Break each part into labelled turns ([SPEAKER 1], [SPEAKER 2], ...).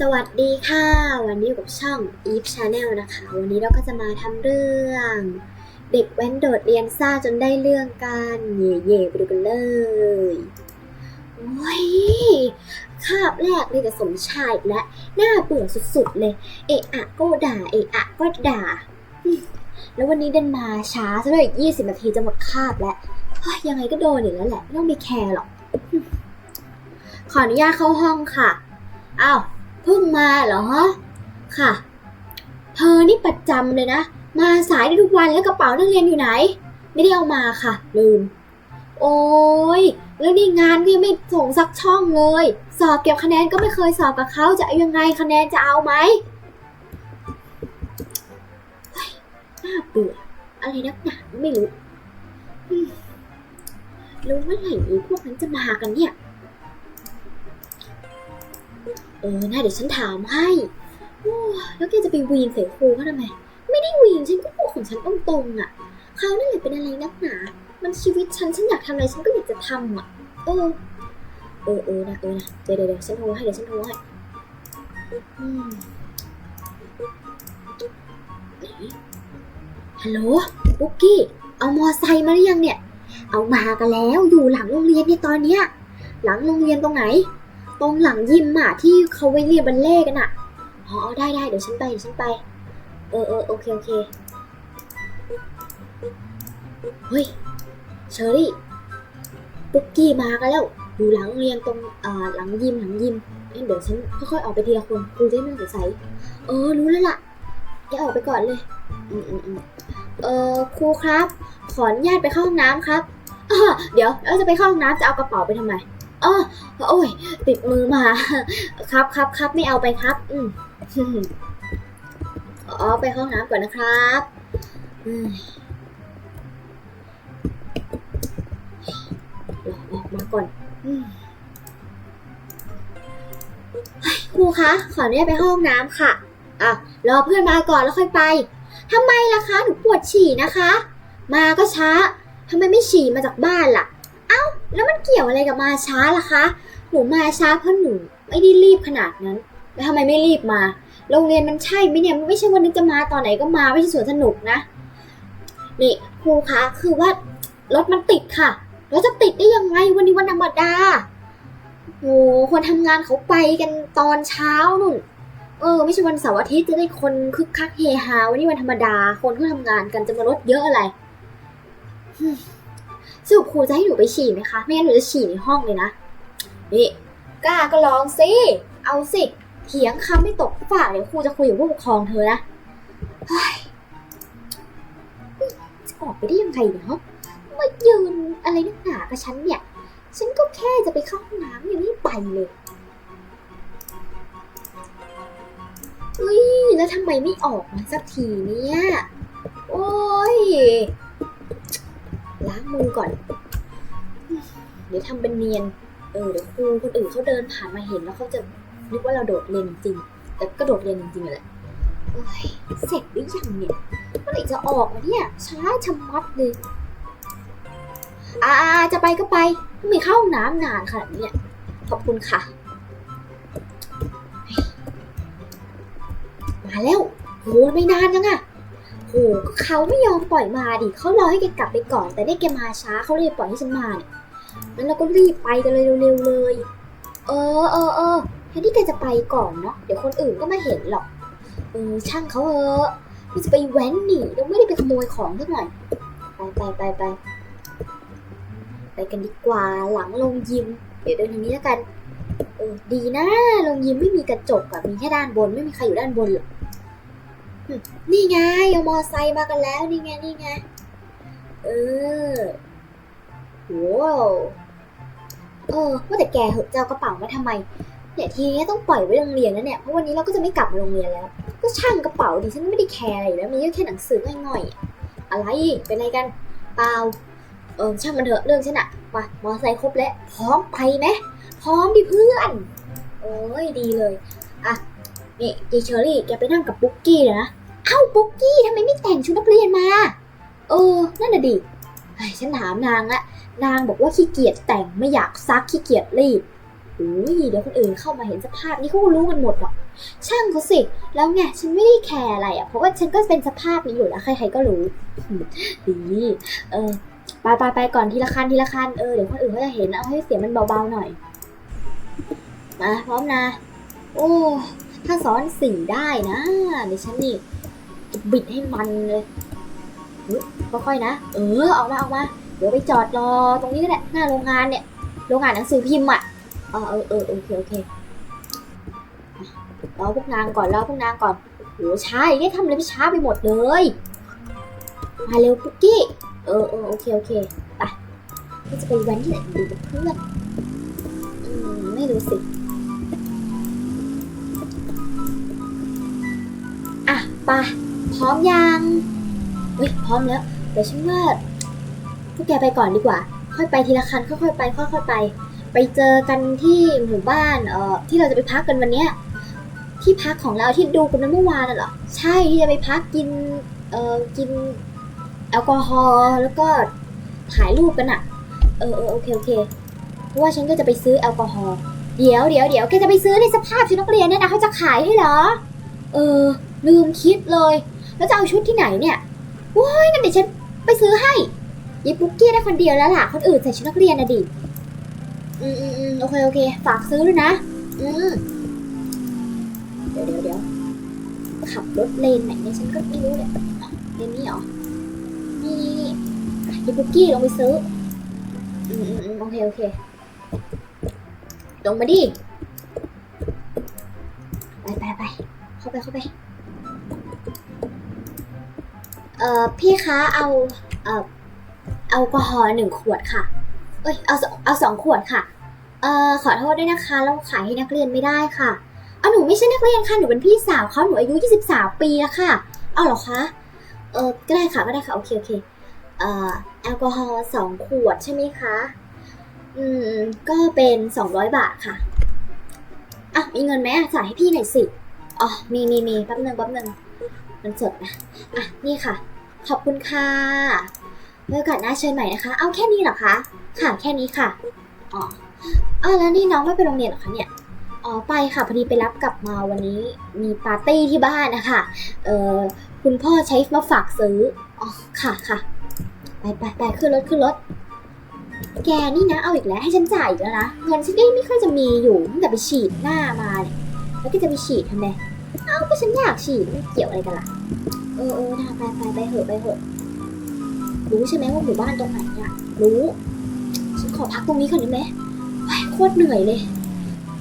[SPEAKER 1] สวัสดีค่ะ วันนี้อยู่กับช่อง Eve Channel นะคะ วันนี้เราก็จะมาทำเรื่อง เด็กแว้นโดดเรียนซ่าจนได้เรื่องกันเย่เย่ไปดูกันเลยโอ้ยคาบแรกเลยกับสมชายและหน่าเบื่อสุดๆเลย เอะอะก็ด่า เอะอะก็ด่า แล้ววันนี้เดินมาช้าซะเลยอีก20นาทีจะหมดคาบแล้วยังไงก็โดนอีกแล้วแหละไม่ต้องไปแคร์หรอกขออนุญาตเข้าห้องค่ะ อ้าว เพิ่งมาเหรอฮะ ค่ะ เธอนี่ประจำเลยนะ มาสายได้ทุกวันแล้วกระเป๋านักเรียนอยู่ไหน ไม่ได้เอามาค่ะ ลืม โอ้ยแล้วนี่งานก็ยังไม่ส่งสักช่องเลย สอบเก็บคะแนนก็ไม่เคยสอบกับเขาจะเอายังไงคะแนนจะเอาไหมเฮ้ยน่าเบื่ออะไรนักหนาไม่รู้อืมแล้วเมื่อไหร่พวกนั้นจะมากันเนี่ย ออน่าเดี๋ยวฉันถามให้โอ้แล้วแกจะไปวีนใส่ครูเขาทำไม ไม่ได้วีนฉันก็พูดของฉันตรงๆอะ เขานั่นแหละเป็นอะไรนักหนา มันชีวิตฉันฉันอยากทำอะไรฉันก็อยากจะทำอะ เออ เออเออนะเออนะเดี๋ยวเดี๋ยวเดี๋ยวฉันโทรให้เดี๋ยวฉันโทรให้ฮัลโหลปุ๊กกี้ เอามอไซค์มาหรือยังเนี่ย เอามากันแล้วอยู่หลังโรงเรียนเนี่ยตอนเนี้ย หลังโรงเรียนตรงไหน ตรงหลังยิมอะที่เขาไว้เรียนบัลเล่กันอะอ๋อได้ได้เดี๋ยวฉันไปเดี๋ยวฉันไป เออเออโอเคโอเคเฮ้ยเชอรี่ปุ๊กกี้มากันแล้วอยู่หลังเรียนตรงอ่าหลังยิมหลังยิมเดี๋ยวฉันค่อยๆออกไปทีละคนครูจะได้ไม่องสงสัยเออรู้แล้วล่ะแกออกไปก่อนเลยอืมอืมอืมเออครูครับ ขออนุญาตไปเข้าห้องน้ำครับอ้อเดี๋ยวแล้วจะไปเข้าห้องน้ำจะเอากระเป๋าไปทำไม อ๋อโอ้ย ติดมือมา ครับครับครับไม่เอาไปครับ อืมอ๋อไปห้องน้ำก่อนนะครับอืมรอกมาก่อนครูคะขออนุญาตไปห้องน้ำค่ะอะรอเพื่อนมาก่อนแล้วค่อยไปทำไมล่ะคะหนูปวดฉี่นะคะ มาก็ช้าทำไมไม่ฉี่มาจากบ้านล่ะ แล้วมันเกี่ยวอะไรกับมาช้าล่ะคะ หนูมาช้าเพราะหนูไม่ได้รีบขนาดนั้น แล้วทำไมไม่รีบมา โรงเรียนมันใช่ไหมเนี่ย ไม่ใช่วันนึกจะมาตอนไหนก็มาไม่ใช่สวนสนุกนะ นี่ครูคะคือว่ารถมันติดค่ะแล้วจะติดได้ยังไงวันนี้วันธรรมดาโอ้คนทำงานเขาไปกันตอนเช้านุ่น เออ ไม่ใช่วันเสาร์อาทิตย์จะได้คนคึกคักเฮฮาวันนี้วันธรรมดา คนเขาทำงานกันจะมารถเยอะอะไร สรุปครูจะให้หนูไปฉี่ไหมคะ ไม่งั้นหนูจะฉี่ในห้องเลยนะ นี่กล้าก็ลองสิ เอาสิ เถียงคำไม่ตกฝากเดี๋ยวครูจะคุยกับผู้ปกครองเธอนะเฮ้ยจะออกไปได้ยังไงเนี่ยฮะมายืนอะไรนักหนากับฉันเนี่ย ฉันก็แค่จะไปเข้าห้องน้ำยังไม่ไปเลยเฮ้ยแล้วทำไมไม่ออกมาสักทีเนี่ย โอ้ย มือก่อน เดี๋ยวทำเป็นเนียน เออเดี๋ยวครูคนอื่นเขาเดินผ่านมาเห็นแล้วเขาจะนึกว่าเราโดดเรียนจริง แต่ก็โดดเรียนจริงๆแหละโอ้ยเสร็จหรือยังเนี่ยเมื่อไหร่จะออกเนี่ย ช้าชะมัดเลยอ่าจะไปก็ไปไม่เข้าน้ำนานขนาดนี้ขอบคุณค่ะ มาแล้วโหไม่นานยังอะ โหเขาไม่ยอมปล่อยมาดิเขารอให้แกกลับไปก่อน แต่ได้แกมาช้าเขาเลยปล่อยให้ฉันมาเนี่ยงั้นเราก็รีบไปกันเลยเร็วๆเลย เออเออเออแทนที่แกจะไปก่อนเนาะเดี๋ยวคนอื่นก็ไม่เห็นหรอกเออช่างเขาเออมันจะไปแว้นหนีเราไม่ได้ไปขโมยของสักหน่อยไปไปไปไปไปกันดีกว่าหลังลงยิม เดี๋ยวเดินทางนี้แล้วกันเออดีนะลงยิมไม่มีกระจกอะมีแค่ด้านบนไม่มีใครอยู่ด้านบนหรอก นี่ไงเอามอไซค์มากันแล้วนี่ไงนี่ไง เออว้าวเออว่าแต่แกเหอะเจะเอากระเป๋ามาทำไมเนี่ยทีนี้ต้องปล่อยไว้โรงเรียนแล้วเนี่ยเพราะวันนี้เราก็จะไม่กลับโรงเรียนแล้ว ก็ช่างกระเป๋าดิฉันไม่ได้แคร์อะไรแล้วมีแค่หนังสือง่อยๆอะอะไรเป็นอะไรกันเปล่าเออช่างมันเถอะเรื่องฉันอะมามอไซค์ครบแล้วพร้อมไปไหมพร้อมดิเพื่อน โอ้ยดีเลยอะ นี่จีเชอรี่แกไปนั่งกับปุ๊กกี้เลยนะ เอ้าปุ๊กกี้ทำไมไม่แต่งชุดนักเรียนมา เออ นั่นน่ะดิไอ้ฉันถามนางละ นางบอกว่าขี้เกียจแต่งไม่อยากซักขี้เกียจรีดโอ้ยเดี๋ยวคนอื่นเข้ามาเห็นสภาพนี้เขาก็รู้กันหมดหรอก ช่างเขาสิ แล้วไงฉันไม่ได้แคร์อะไรอะ เพราะว่าฉันก็เป็นสภาพนี้อยู่แล้วใครๆก็รู้ ดีเออไปไปไปก่อนทีละคันทีละคันเออเดี๋ยวคนอื่นเขาจะเห็นเอาให้เสียงมันเบาๆหน่อย มาพร้อมนะ โอ้ ถ้าซ้อนสี่ได้นะเดี๋ยวฉันนี่จะบิดให้มันเลยค่อยๆนะ เออออกมาออกมา เดี๋ยวไปจอดรอตรงนี้ก็ได้หน้าโรงงานเนี่ย โรงงานหนังสือพิมพ์อะเออเออเออโอเคโอเครอพวกนางก่อนรอพวกนางก่อนโหช้าอย่างนี้ทำอะไรไม่ช้าไปหมดเลย มาเร็วปุ๊กกี้ เออเออโอเคโอเคไปจะไปแว้นที่ไหนดูกับเพื่อนอืมไม่รู้สิ อะพร้อมยังเฮ้ยพร้อมแล้วเดี๋ยวฉันว่าพวกแกไปก่อนดีกว่า ค่อยไปทีละคันค่อยๆไปค่อยๆไป ไปเจอกันที่หมู่บ้านเอ่อที่เราจะไปพักกันวันเนี้ยที่พักของเราที่ดูกันเมื่อวานน่ะเหรอใช่ที่จะไปพักกินเอ่อกินแอลกอฮอล์แล้วก็ถ่ายรูปกันอะเออเออโอเคโอเคเพราะว่าฉันก็จะไปซื้อแอลกอฮอล์เดี๋ยวเดี๋ยวเดี๋ยวแกจะไปซื้อในสภาพชุดนักเรียนเนี่ยนะเขาจะขายให้เหรอ เออ ลืมคิดเลย แล้วจะเอาชุดที่ไหนเนี่ยโว้ยงั้นเดี๋ยวฉันไปซื้อให้ยิบปุ๊กกี้ได้คนเดียวแล้วล่ะ คนอื่นใส่ชุดนักเรียนนะดิ อืมอืมอืมโอเคโอเค ฝากซื้อด้วยนะ อืมเดี๋ยวเดี๋ยวเดี๋ยวขับรถเลนไหนเนี่ยฉันก็ไม่รู้เนี่ยเลนนี่เหรอ นี่นี่ยิบปุ๊กกี้ลงไปซื้อ อืมอืมอืมโอเคโอเค ลงมาดิ ไปไปไปเข้าไปเข้าไป อ่อพี่คะเอาเอ่อแอลกอฮอล์หนึ่งขวดค่ะ เอ้ยเอาเอาสองขวดค่ะ เอ่อขอโทษด้วยนะคะเราขายให้นักเรียนไม่ได้ค่ะเอาหนูไม่ใช่นักเรียนค่ะหนูเป็นพี่สาวเขาหนูอายุ 23 ปีแล้วค่ะ เอาเหรอคะ เออก็ได้ค่ะก็ได้ค่ะโอเคโอเค เอ่อแอลกอฮอล์สองขวดใช่ไหมคะ อืมก็เป็น 200 บาทค่ะอะมีเงินไหมจ่ายให้พี่หน่อยสิ อ๋อมีมีมีแป๊บนึงแป๊บนึงมันสดนะ อะนี่ค่ะ ขอบคุณค่ะไว้โอกาสหน้าเชิญใหม่นะคะ เอาแค่นี้เหรอคะ ค่ะแค่นี้ค่ะ อ๋ออาวแล้วนี่น้องไม่ไปโรงเรียนเหรอคะเนี่ย อ๋อไปค่ะพอดีไปรับกลับมาวันนี้มีปาร์ตี้ที่บ้านนะคะเอ่อคุณพ่อใช้มาฝากซื้อ อ๋อค่ะค่ะ ไปไปไปขึ้นรถขึ้นรถ แกนี่นะเอาอีกแล้วให้ฉันจ่ายอีกแล้วนะ เงินฉันก็ไม่ค่อยจะมีอยู่ตั้งแต่ไปฉีดหน้ามาเนี่ยแล้วก็จะไปฉีดทำไม เอ้าก็ฉันอยากฉีดเกี่ยวอะไรกันล่ะ เออเออไปไปไปเหอะไปเหอะ รู้ใช่ไหมว่าหมู่บ้านตรงไหนอะ รู้ ฉันขอพักตรงนี้ก่อนได้ไหมโอ้ยโคตรเหนื่อยเลย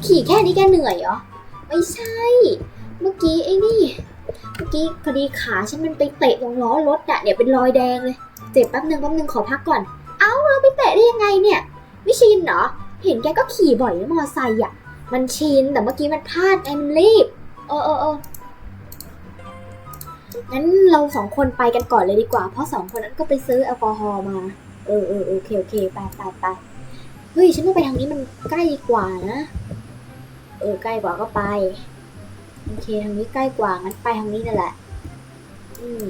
[SPEAKER 1] ขี่แค่นี้แกเหนื่อยเหรอ ไม่ใช่ เมื่อกี้ไอ้นี่ เมื่อกี้พอดีขาฉันมันไปเตะตรงล้อรถอะเนี่ยเป็นรอยแดงเลย เจ็บแป๊บนึงแป๊บนึงขอพักก่อน เอ้าเราไปเตะได้ยังไงเนี่ย ไม่ชินเหรอ เห็นแกก็ขี่บ่อยนะมอไซค์อะมันชินแต่เมื่อกี้มันพลาดไงมันรีบ เออเออเอองั้นเราสองคนไปกันก่อนเลยดีกว่า เพราะสองคนนั้นก็ไปซื้อแอลกอฮอล์มา เออเออโอเคโอเคไปไปไปเฮ้ย ฉันว่าไปทางนี้มันใกล้กว่านะ เออ ใกล้กว่าก็ไป โอเค ทางนี้ใกล้กว่า งั้นไปทางนี้นั่นแหละ อืม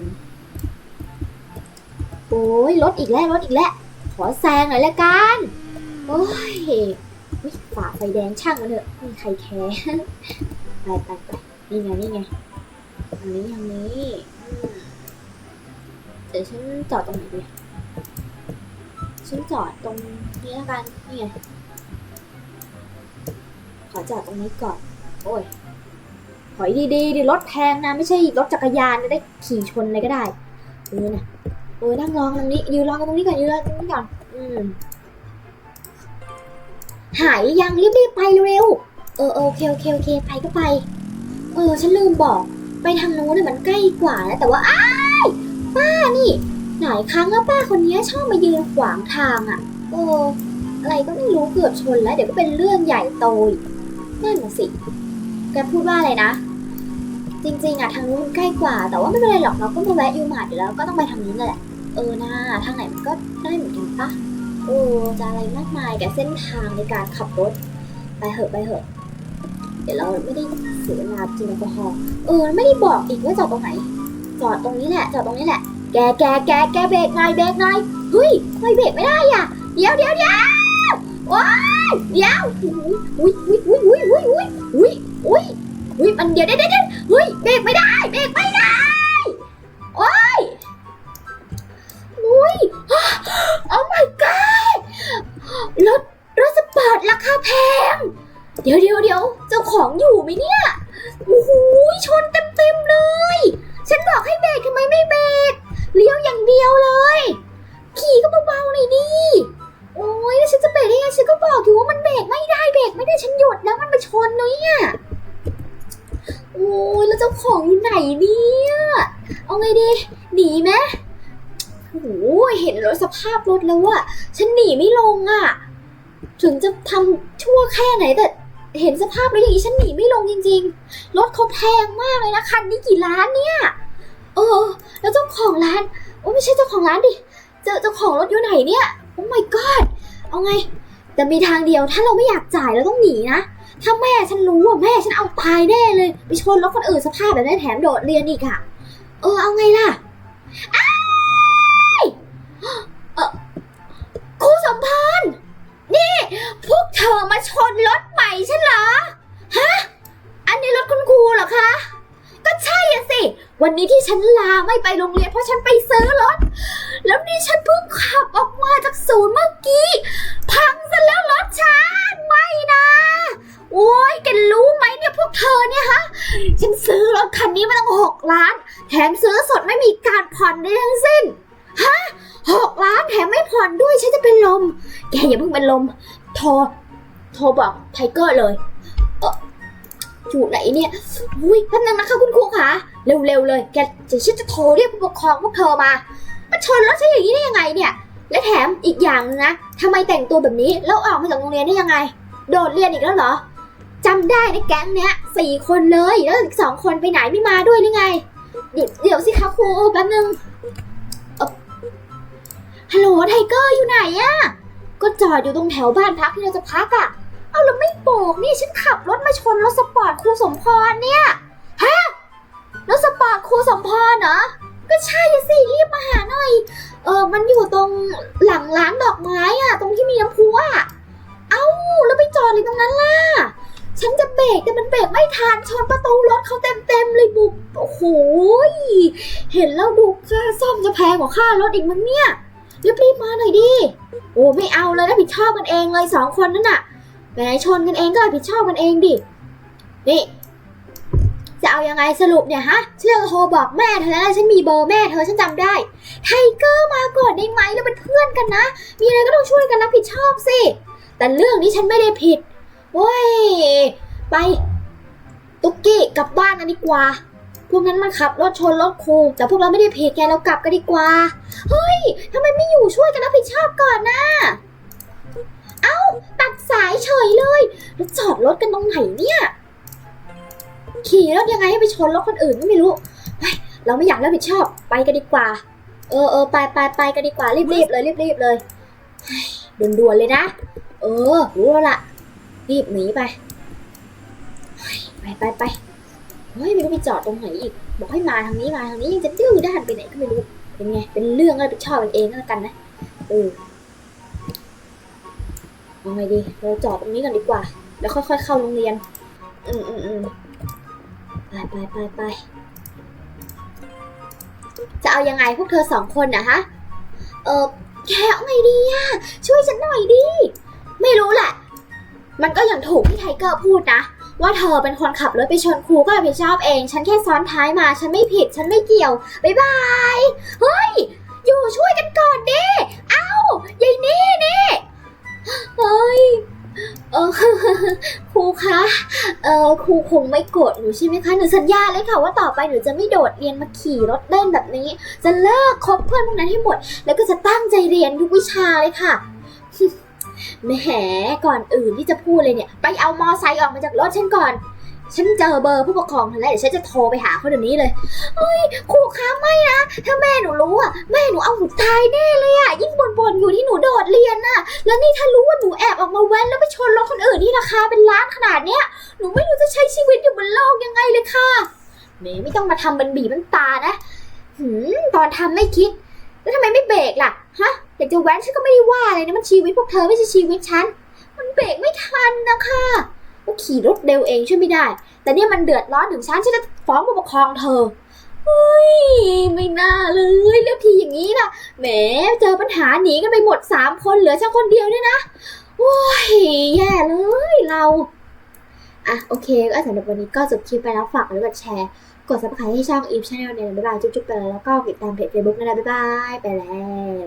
[SPEAKER 1] โอ้ยรถอีกแล้วรถอีกแล้ว ขอแซงหน่อยละกัน โอ้ยฝ่าไฟแดงช่างมันเถอะไม่มีใครแคร์ ไปไปไปนี่ไงนี่ไงทางนี้ทางนี้เดี๋ยวฉันจอดตรงไหนดีฉันจอดตรงนี้ละกันนี่ไงขอจอดตรงนี้ก่อน โอ้ยถอยดีๆดิรถแพงนะ ไม่ใช่รถจักรยานจะได้ขี่ชนอะไรก็ได้เออนะเออนั่งรองตรงนี้ยืนรอกันตรงนี้ก่อนยืนรอตรงนี้ก่อน อืมหายยังรีบๆไปเร็วๆ เออโอเคโอเคโอเคไปก็ไป เออฉันลืมบอก ไปทางโน้นน่ะมันใกล้กว่านะแต่ว่าอ้ายป้านี่ หลายครั้งแล้วป้าคนนี้ชอบมายืนขวางทางอะเอออะไรก็ไม่รู้เกือบชนแล้ว เดี๋ยวก็เป็นเรื่องใหญ่โตนั่นน่ะสิแกพูดว่าอะไรนะ จริงๆอะทางนู้นมันใกล้กว่า แต่ว่าไม่เป็นไรหรอกเราก็มาแวะยูมาร์ทอยู่แล้วก็ต้องไปทางนี้แหละเออนะทางไหนมันก็ได้เหมือนกันปะโอ้จะอะไรมากมายกับเส้นทางในการขับรถ ไปเหอะไปเหอะ เดี๋ยวเราไม่ได้เสียเวลากินแอลกอฮอล์เออไม่ได้บอกอีกว่าจอดตรงไหน จอดตรงนี้แหละ จอดตรงนี้แหละ แกแกแกแกเบรกหน่อยเบรกหน่อยเฮ้ยทำไมเบรกไม่ได้อะเดี๋ยวเดี๋ยวเดี๋ยวว้ายเดี๋ยวอุ้ยอุ้ยอุ้ยอุ้ยอุ้ยอุ้ยอุ้ยอุ้ยอุ้ยมันเดี๋ยวเดี๋ยวเดี๋ยวเฮ้ยเบรกไม่ได้เบรกไม่ได้ ไงดี หนีไหมโอ้โหเห็นรถสภาพรถแล้วอะฉันหนีไม่ลงอะถึงจะทำชั่วแค่ไหนแต่เห็นสภาพแล้วอย่างนี้ฉันหนีไม่ลงจริง ๆ รถเขาแพงมากเลยนะคันนี้กี่ล้านเนี่ย เออ แล้วเจ้าของร้านโอ้ไม่ใช่เจ้าของร้านดิ เจอเจ้าของรถอยู่ไหนเนี่ย โอ้ my god เอาไง แต่มีทางเดียวถ้าเราไม่อยากจ่ายเราต้องหนีนะ ถ้าแม่ฉันรู้ว่าแม่ฉันเอาตายแน่เลย ไปชนรถคนอื่นสภาพแบบนี้แถมโดดเรียนอีกอะ เออเอาไงล่ะอ้ายเออครูสมพรนี่ พวกเธอมาชนรถใหม่ฉันเหรอ ฮะ อันนี้รถคุณครูเหรอคะ ก็ใช่อะสิ วันนี้ที่ฉันลาไม่ไปโรงเรียนเพราะฉันไปซื้อรถ แล้วนี่ฉันเพิ่งขับออกมาจากศูนย์เมื่อกี้ พังซะแล้วรถฉัน ไม่นะ โอ้ยแกรู้ไหมเนี่ยพวกเธอเนี่ยฮะ ฉันซื้อรถคันนี้มาตั้งหกล้าน แถมซื้อสดไม่มีการผ่อนใดทั้งสิ้น ฮะหกล้านแถมไม่ผ่อนด้วยฉันจะเป็นลม แกอย่าเพิ่งเป็นลม โทร โทรบอกไทเกอร์เลย เอออยู่ไหนเนี่ย อุ้ยแป๊บนึงนะคะคุณครูคะเร็วๆเลย แกจะฉันจะโทรเรียกผู้ปกครองพวกเธอมา มาชนรถฉันอย่างนี้ได้ยังไงเนี่ย และแถมอีกอย่างนะทำไมแต่งตัวแบบนี้แล้วออกมาจากโรงเรียนได้ยังไง โดดเรียนอีกแล้วเหรอ จำได้ในแก๊งเนี้ยสี่คนเลยแล้วอีกสองคนไปไหนไม่มาด้วยหรือไง เดี๋ยวเดี๋ยวสิคะครูแป๊บนึงฮัลโหลไทเกอร์อยู่ไหนอะก็จอดอยู่ตรงแถวบ้านพักที่เราจะพักอะเอาแล้วไม่บอกนี่ฉันขับรถมาชนรถสปอร์ตครูสมพรเนี่ยฮะรถสปอร์ตครูสมพรเหรอก็ใช่สิรีบมาหาหน่อย เออมันอยู่ตรงหลังร้านดอกไม้อะตรงที่มีน้ำพุอะเอ้าแล้วไปจอดเลยตรงนั้นล่ะ ฉันจะเบรกแต่มันเบรกไม่ทันชนประตูรถเขาเต็มๆเลยบุกโอ้โหยเห็นแล้วดูค่าซ่อมจะแพงกว่าค่ารถอีกมั้งเนี่ยรีบๆมาหน่อยดิโอ้ไม่เอาเลยรับผิดชอบกันเองเลยสองคนนั่นน่ะแหมชนกันเองก็รับผิดชอบกันเองดินี่จะเอายังไงสรุปเนี่ยฮะฉันจะโทรบอกแม่เธอแล้วฉันมีเบอร์แม่เธอฉันจำได้ไทเกอร์มาก่อนได้ไหมเราเป็นเพื่อนกันนะ มีอะไรก็ต้องช่วยกันรับผิดชอบสิแต่เรื่องนี้ฉันไม่ได้ผิด โว้ย ไป ตุ๊กกี้กลับบ้านกันดีกว่า พวกนั้นมันขับรถชนรถครูแต่พวกเราไม่ได้ผิดแกเรากลับกันดีกว่า เฮ้ยทำไมไม่อยู่ช่วยกันรับผิดชอบก่อนนะเอ้า ตัดสายเฉยเลยแล้วจอดรถกันตรงไหนเนี่ย ขี่รถยังไงให้ไปชนรถคนอื่นก็ไม่รู้เฮ้ยเราไม่อยากรับผิดชอบไปกันดีกว่า เออเออไปไปไปกันดีกว่ารีบรีบเลยรีบรีบเลยเฮ้ยด่วนๆเลยนะ เออรู้แล้วล่ะ รีบหนีไป ไปไปไปเฮ้ยไม่รู้ไปจอดตรงไหนอีก บอกให้มาทางนี้มาทางนี้ยังจะดื้อด้านไปไหนก็ไม่รู้ เป็นไง เป็นเรื่องรับผิดชอบกันเองก็แล้วกันนะเออเอาไงดี เราจอดตรงนี้กันดีกว่า แล้วค่อย ๆ เข้าโรงเรียน อืมอืมอืมไปไปไปไปจะเอายังไงพวกเธอสองคนนะฮะ เออแกเอาไงดีอะช่วยฉันหน่อยดิ ไม่รู้แหละ มันก็อย่างถูกที่ไทเกอร์พูดนะ ว่าเธอเป็นคนขับรถไปชนครูก็รับผิดชอบเอง ฉันแค่ซ้อนท้ายมา ฉันไม่ผิด ฉันไม่เกี่ยว บ๊ายบาย เฮ้ย อยู่ช่วยกันก่อนดิเอ้ายายนี่นี่เฮ้ย เออครูคะ เออครูคงไม่โกรธหนูใช่ไหมคะ หนูสัญญาเลยค่ะว่าต่อไปหนูจะไม่โดดเรียนมาขี่รถเล่นแบบนี้ จะเลิกคบเพื่อนพวกนั้นให้หมด แล้วก็จะตั้งใจเรียนทุกวิชาเลยค่ะ แหมก่อนอื่นที่จะพูดเลยเนี่ย ไปเอามอไซค์ออกมาจากรถฉันก่อน ฉันเจอเบอร์ผู้ปกครองเธอแล้วเดี๋ยวฉันจะโทรไปหาเขาเดี๋ยวนี้เลยเฮ้ยครูคะไม่นะ ถ้าแม่หนูรู้อะแม่หนูเอาหนูตายแน่เลยอะยิ่งบ่นๆอยู่ที่หนูโดดเรียนน่ะ แล้วนี่ถ้ารู้ว่าหนูแอบออกมาแว้นแล้วไปชนรถคนอื่นที่ราคาเป็นล้านขนาดเนี้ยหนูไม่รู้จะใช้ชีวิตอยู่บนโลกยังไงเลยค่ะเมย์ไม่ต้องมาทำบันบีบันตานะหืมตอนทำไม่คิด แล้วทำไมไม่เบรกล่ะฮะ อยากจะแว้นฉันก็ไม่ได้ว่าอะไรนะมันชีวิตพวกเธอไม่ใช่ชีวิตฉัน มันเบรกไม่ทันนะคะก็ขี่รถเร็วเองช่วยไม่ได้ แต่เนี่ยมันเดือดร้อนถึงฉันฉันจะฟ้องผู้ปกครองเธอเฮ้ยไม่น่าเลยแล้วทีอย่างนี้ล่ะแหมเจอปัญหาหนีกันไปหมดสามคนเหลือฉันคนเดียวเนี่ยนะโอ้ยแย่เลยเราอะโอเคก็สำหรับวันนี้ก็จบคลิปไปแล้วฝากกดไลค์กดแชร์ กด subscribe ให้ช่อง Eve Channel เนี่ยบ๊ายบายจุ๊บๆไปแล้วแล้วก็ติดตามเพจ Facebook นะนะบ๊ายบายไปแล้ว